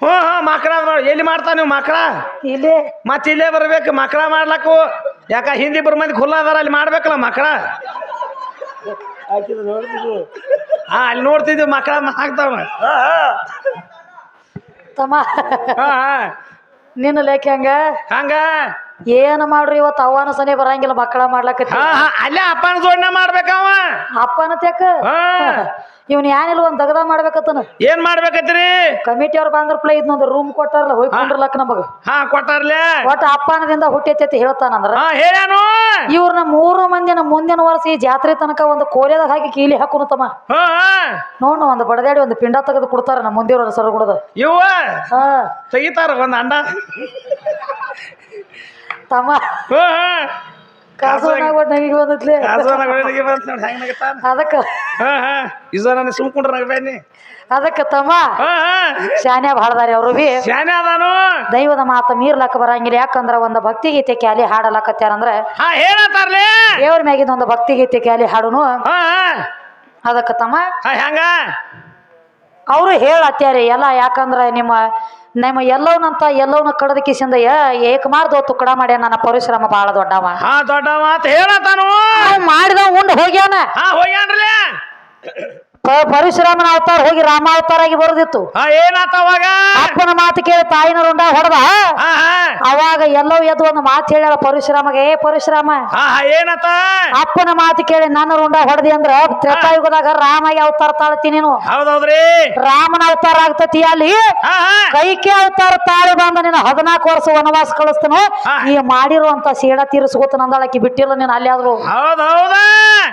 ಹ್ಞೂ ಹ್ಞೂ ಮಕ್ಕಳ ನೋಡಿ. ಎಲ್ಲಿ ಮಾಡ್ತಾ ನೀವು ಮಕ್ಳ? ಇಲ್ಲಿ. ಮತ್ತೆ ಇಲ್ಲೇ ಬರ್ಬೇಕು ಮಕ್ಳ ಮಾಡ್ಲಕ್ಕು. ಯಾಕ ಹಿಂದಿ ಬರ್ ಮಂದಿ ಖುಲ್ಲ ಅದಾರ ಅಲ್ಲಿ ಮಾಡ್ಬೇಕಲ್ಲ ಮಕ್ಳ? ಹಾ ಅಲ್ಲಿ ನೋಡ್ತಿದ್ವಿ ಮಕ್ಳ ಹಾಕ್ತಾವ ತಮ್ಮ. ಹಾ ಹಾ. ನಿನ್ನ ಲೇಖ ಹಂಗ? ಹಂಗ? ಏನು ಮಾಡ್ರಿ ಇವತ್ತು ಅವನ ಸನಿ ಬರಂಗಿಲ್ಲ ಮಕ್ಕಳ ಹಾ ಹಾ ಅಲ್ಲೇ ಅಪ್ಪನ ಜೋಡಣೆ ಮಾಡ್ಬೇಕವ ಅಪ್ಪನ ತೆಕ್ಕ ಹಾ. ಇವ್ನ ಏನಿಲ್ಲ ಒಂದ್ ದಗದ ಮಾಡ್ಬೇಕತ್ತನ? ಏನ್ ಮಾಡ್ಬೇಕತ್ರಿ ಕಮಿಟಿ ಅವ್ರು ಬಂದ್ರ ಪ್ಲೇ ಇದ್ನೊಂದು ರೂಮ್ ಕೊಟ್ಟಾರಲ್ಲ ಹೋಗಿ ಕುಂಡ್ರಲಕ್ ನಮಗ. ಹಾ ಕೊಟ್ಟಾರ್ಲೆ. ಒಟ್ಟ ಅಪ್ಪನದಿಂದ ಹುಟ್ಟೈತಿ ಹೇಳ್ತಾನಂದ್ರ. ಹಾ ಹೇಳ್ಯಾನು? ಇವ್ರನ್ನ ಮೂರು ಮಂದಿನ ಮುಂದಿನ ವರ್ಷ ಈ ಜಾತ್ರೆ ತನಕ ಒಂದು ಕೋಲೆದಾಗ ಹಾಕಿ ಕೀಲಿ ಹಾಕುನು ತಮ್ಮ. ಹಾ ನೋಡ್ ಒಂದು ಬಡದಾಡಿ ಒಂದು ಪಿಂಡ ತೆಗೆದು ಕೊಡ್ತಾರ ನಮ್ಮ ಮುಂದಿನ ಸರ್ ಇವ ಹಾ. ತೆಗಿತಾರ ಒಂದ್ ಅಂಡ. ತಮ್ಮ. ಹಾ ನಮಗೆ ಬಂದತ್ಲೆ. ಹೆಂಗ್ ನಗತಾನ. ಅದಕ್ಕ ಹಾ ಹಾ. ಇಸ ನಾನು ಸುಮ್ಕೊಂಡ್ರ ನಗಬೇನಿ ಅದಕ್ಕ ತಮ್ಮ ಶಾನ್ಯ ಬಾಳ್ದಾರಿ ಅವರು ಬಿ. ಶಾನೆ ಅದಾನು? ದೈವದ ಮಾತು ಮೀರ್ಲಕ್ಕ ಬರಂಗಿಲ್ಲ. ಯಾಕಂದ್ರ ಒಂದು ಭಕ್ತಿ ಗೀತೆ ಕ್ಯಾಲಿ ಹಾಡಲಕತ್ಯಾರಂದ್ರ ಹಾ ಹೇಳತ್ತಾರ್ಲೆ? ದೇವ್ರ ಮ್ಯಾಗಿನ ಒಂದು ಭಕ್ತಿ ಗೀತೆ ಕ್ಯಾಲಿ ಹಾಡುನು. ಅದಕ್ಕೆ ತಮ್ಮ ಹೆಂಗ? ಅವರು ಹೇಳತ್ಯಾರಿ ಎಲ್ಲ ಯಾಕಂದ್ರ ನಿಮ್ಮ ನಿಮ್ಮ ಎಲ್ಲವನಂತ ಎಲ್ಲವನ್ನ ಕಡದ ಕಿಸಿಂದ ಏಕಮಾರ್ದ ತುಕ್ಕಡ ಮಾಡ್ಯ ನನ್ನ ಪರಿಶ್ರಮ ಬಹಳ ದೊಡ್ಡವ. ಹಾ ದೊಡ್ಡ ಅಂತ ಹೇಳತ್ತಾನು? ಮಾಡಿದ ಉಂಡ್ ಹೋಗ್ಯಾನ. ಹೋಗ್ಯಾನ್ರಿ ಪರಶುರಾಮನ ಅವತಾರ ಹೋಗಿ ರಾಮ ಅವತಾರ ಆಗಿ ಬರೋದಿತ್ತು. ಏನಾಯ್ತ ಏನಾತ ಅವಾಗ? ಅಪ್ಪನ ಮಾತು ಕೇಳಿ ತಾಯಿನ ರುಂಡ ಹೊಡೆದ. ಅವಾಗ ಎಲ್ಲವೂ ಎದ್ದು ಒಂದು ಮಾತು ಹೇಳ್ಯಾರ ಪರಶುರಾಮಗೆ ಏ ಪರಶುರಾಮ ಏನಾತ? ಅಪ್ಪನ ಮಾತು ಕೇಳಿ ನನ್ನ ರುಂಡ ಹೊಡೆದಿ ಅಂದ್ರ ತ್ರೇತಾಯುಗದಾಗ ರಾಮಾಗಿ ಅವತಾರ ತಾಳ್ತಿ ನೀನು. ಹೌದೌದ್ರಿ? ರಾಮನ ಅವತಾರ ಆಗ್ತತಿ ಅಲ್ಲಿ. ಕೈಕೆ ಅವತಾರ ತಾಳಿ ಬಂದ ನೀನು ಹದಿನಾಲ್ಕು ವರ್ಷ ವನವಾಸ ಕಳಿಸ್ತನು. ನೀ ಮಾಡಿರುವಂತ ಸೇಡ ತೀರಿಸ್ಕೋತ ನಂದಳಕ್ಕೆ ಬಿಟ್ಟಿಲ್ಲ ನೀನು ಅಲ್ಲಿ ಆದ್ರು. ಹೌದೌದಾ. ಹೌದಾ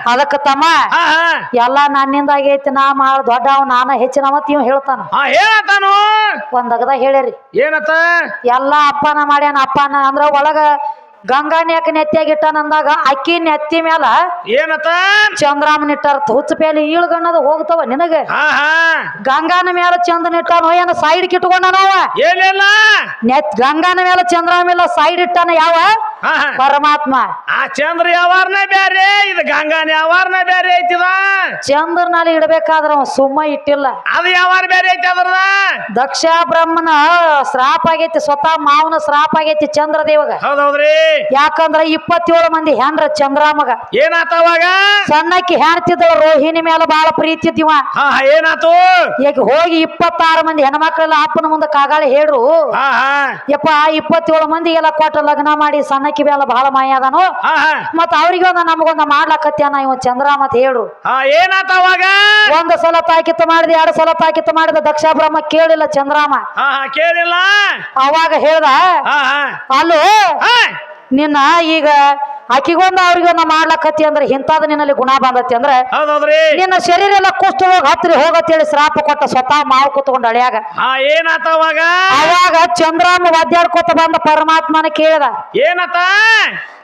ಅದಕ್ಕ ತಮ್ಮ ಹಾ ಹಾ. ಎಲ್ಲಾ ನನ್ನಿಂದ ಆಗೈತಿ ನಾ ಮಾಡ ದೊಡ್ಡವ ನಾನ ಹೆಚ್ಚಿನ ಮತ್ ಇವ್ ಹೇಳ್ತಾನ. ಹಾ ಹೇಳತ್ತಾನು. ಒಂದ್ ಅಗದ ಹೇಳಿರಿ ಏನತ್ತ? ಎಲ್ಲಾ ಅಪ್ಪನ ಮಾಡ್ಯಾನ ಅಪ್ಪನ ಅಂದ್ರ ಒಳಗ ಗಂಗಾನ ಯಾಕೆ ನೆತ್ತಿಯಾಗಿಟ್ಟಾನ ಅಂದಾಗ ಅಕ್ಕಿ ನೆತ್ತಿ ಮ್ಯಾಲ ಏನತ್ತ? ಚಂದ್ರಾಮನ್ ಇಟ್ಟಾರ ಹುಚ್ಚ ಪೇಲಿ ಈಳ್ಗಣ್ಣದ ಹೋಗ್ತಾವ ನಿನಗ. ಹಾ ಹಾ. ಗಂಗಾನ ಮ್ಯಾಲ ಚಂದ್ರನ ಇಟ್ಟಾನ ಏನ ಸೈಡ್ ಕಿಟ್ಕೊಂಡನವ ಏನಿಲ್ಲ. ನೆತ್ ಗಂಗಾನ ಮ್ಯಾಲ ಮೇಲೆ ಸೈಡ್ ಇಟ್ಟಾನ ಯಾವ? ಪರಮಾತ್ಮ. ಆ ಚಂದ್ರ ಯಾವಾರನ ಬ್ಯಾರೆ? ಇದು ಗಂಗಾನ ಯಾವಾರನ ಬ್ಯಾರೆ ಐತಿದ? ಚಂದ್ರನಲ್ಲಿ ಇಡಬೇಕಾದ್ರ ಅವ ಸುಮ್ಮ ಇಟ್ಟಿಲ್ಲ. ಅದು ಯಾವಾರ ಬ್ಯಾರೆ ಐತಿ ಅದ್ರದ ದಕ್ಷ ಬ್ರಹ್ಮನ ಶ್ರಾಪ ಆಗೈತಿ ಸ್ವತಃ ಮಾವನ ಶ್ರಾಪ ಆಗೈತಿ ಚಂದ್ರದೇವಗ. ಹೌದೌದ್ರಿ. ಯಾಕಂದ್ರ ಇಪ್ಪತ್ತೇಳು ಮಂದಿ ಹೆಂಡ್ರ ಚಂದ್ರಾಮಗ ಏನಾತ ಅವಾಗ? ಸಣ್ಣಕ್ಕೆ ಹೆಣ್ತಿದ್ದವ ರೋಹಿಣಿ ಮೇಲೆ ಬಹಳ ಪ್ರೀತಿ ಇದ್ದಿವ. ಏನಾತು? ಈಗ ಹೋಗಿ ಇಪ್ಪತ್ತಾರು ಮಂದಿ ಹೆಣ್ಮಕ್ಳೆಲ್ಲ ಅಪ್ಪನ ಮುಂದೆ ಕಾಗಾಳಿ ಹೇಳ್ರು. ಯಪ್ಪ ಇಪ್ಪತ್ತೇಳು ಮಂದಿಗೆಲ್ಲ ಕೊಟ್ಟ ಲಗ್ನ ಮಾಡಿ ಸಣ್ಣಕ್ಕಿ ಮೇಲೆ ಬಹಳ ಮಾಯ ಅದಾನು? ಮತ್ತ ಅವ್ರಿಗೆ ಒಂದ ನಮಗೊಂದ ಮಾಡ್ಲಕತ್ಯಾನ ಇವ ಚಂದ್ರ ಮತ್ ಹೇಳು. ಏನಾತ ಅವಾಗ? ಒಂದ್ ಸಲ ತಾಕಿತ್ತು ಮಾಡಿದ ಎರಡು ಸಲ ತಾಕಿತ್ತು ಮಾಡಿದ ದಕ್ಷ ಬ್ರಹ್ಮ ಕೇಳಿಲ್ಲ ಚಂದ್ರಾಮ. ಕೇಳಿಲ್ಲ? ಅವಾಗ ಹೇಳ್ದ ಅಲ್ಲೂ ಅಲ್ಲೋ ನಿನ್ನ ಈಗ ಆಕಿಗೊಂದ ಒಂದು ಮಾಡ್ಲಕತ್ತಿ ಅಂದ್ರೆ ಇಂಥದ್ ನಿನ್ನಲ್ಲಿ ಗುಣ ಬಂದತಿ ಅಂದ್ರೆ ಹೌದೌದ್ರಿ? ನಿನ್ನ ಶರೀರ ಎಲ್ಲ ಕುಸ್ತು ಹೋಗಿ ಹತ್ತಿರ ಹೋಗತ್ತೇಳಿ ಶ್ರಾಪ ಕೊಟ್ಟ ಸ್ವತಃ ಮಾವು ಕೂತ್ಕೊಂಡು ಅಳಿಯಾಗ. ಹಾ ಏನಾತ ಅವಾಗ? ಅವಾಗ ಚಂದ್ರಾಮ ಒದ್ದಾಡ್ಕೊತ ಬಂದ ಪರಮಾತ್ಮನ ಕೇಳಿದ ಏನತ?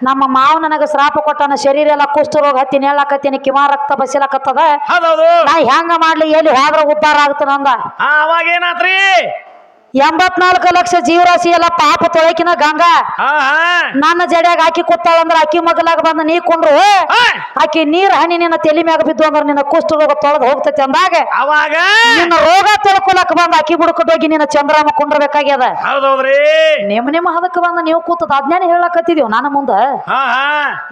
ನಮ್ಮ ಮಾವ ನನಗ ಶ್ರಾಪ ಕೊಟ್ಟನ ಶರೀರ ಎಲ್ಲ ಕುಸ್ತು ರೋಗ ಹತ್ತಿ ನೇಳಾಕತ್ತೀನಿ ಕಿಮಾ ರಕ್ತ ಬಸಿಲಕತ್ತದ. ಹೌದೌದು. ನಾ ಹೆಂಗ ಮಾಡ್ಲಿ ಎಲ್ಲಿ ಹೋದ್ರ ಉದ್ಧಾರ ಆಗ್ತಾನಂದ ಹಾ ಅವಾಗ ಏನಾತ್ರಿ? ಎಂಬತ್ನಾಲ್ಕು ಲಕ್ಷ ಜೀವರಾಶಿ ಎಲ್ಲ ಪಾಪ ತೊಳಕಿನ ಗಂಗಾ. ನನ್ನ ಜಡಿಯಾಗ ಹಾಕಿ ಕೂತಾಳಂದ್ರ ಅಕ್ಕಿ ಮಗಲಾಗ ಬಂದ ನೀ ಕುಂದ್ರು ಆಕಿ ನೀರ್ ಹನಿ ನಿನ್ನ ತಲೆ ಮ್ಯಾಗ ಬಿದ್ದು ಅಂದ್ರ ನಿನ್ನ ಕುಷ್ಠ ರೋಗ ತೊಳೆದು ಹೋಗ್ತೈತಿ ಅಂದಾಗ ಅವಾಗ? ನಿನ್ನ ರೋಗ ತೊಳ್ಕೊಳಕ್ ಬಂದ ಅಕ್ಕಿ ಬುಡಕ ಹೋಗಿ ನಿನ್ನ ಚಂದ್ರಾಮ ಕುಂಡ್ರಬೇಕಾಗ್ಯದ. ನಿಮ್ ನಿಮ್ಮ ನಿಮ್ಮ ಹದಕ್ಕೆ ಬಂದ ನೀವು ಕೂತದ ಅಜ್ಞಾನ ಹೇಳಕತ್ತಿದೀವಿ ನಾನು ಮುಂದ.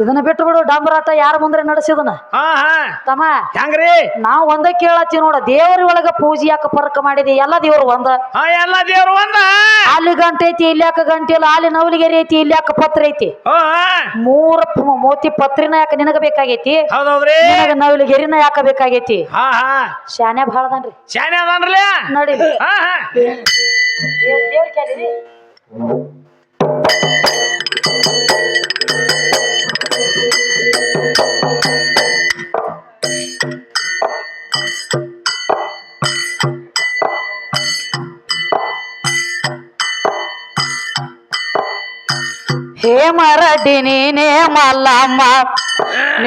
ಇದನ್ನ ಬಿಟ್ಟು ಬಿಡು ಡಾಂಬರಾಟ ಯಾರ ಮುಂದ್ರೆ ನಡೆಸಿದನ? ತಮ್ಮ ಹೆಂಗ್ರಿ? ನಾವು ಒಂದೇ ಕೇಳತ್ತೀವಿ ನೋಡ ದೇವ್ರ ಒಳಗ ಪೂಜೆ ಯಾಕ ಪರಕ ಮಾಡಿದಿ ಎಲ್ಲ ದೇವ್ರು ಒಂದ. ಎಲ್ಲ ದೇವ್ರು ಒಂದ? ಅಲ್ಲಿ ಗಂಟೆ ಐತಿ ಇಲ್ಲಿ ಯಾಕೆ ಗಂಟೆ ಇಲ್ಲ? ಅಲ್ಲಿ ನವಲಿಗೆರೆ ಐತಿ ಇಲ್ಲಿ ಯಾಕೆ ಪತ್ರ ಐತಿ? ಹಾ. ಮೂರ ಪ- ಮೋತಿ ಪತ್ರಿನ ಯಾಕ ನಿನಗ ಬೇಕಾಗೈತಿ? ಹೌದೌದ್ರಿ? ನಿನಗ ನವಲಿಗೆರಿನ ಯಾಕ ಬೇಕಾಗೈತಿ? ಹಾ ಹಾ. ಶಾನೆ ಭಾಳದನ್ರಿ ಶಾನೆ ಅದನ್ರಲ್ಲ? ನಡಿ. ಹಾ ಹಾ. ದೇವ್ರ ಕೇಳಿರಿ ಹೇ ಮರಡಿ ನೀನೇ ಮಲ್ಲಮ್ಮ.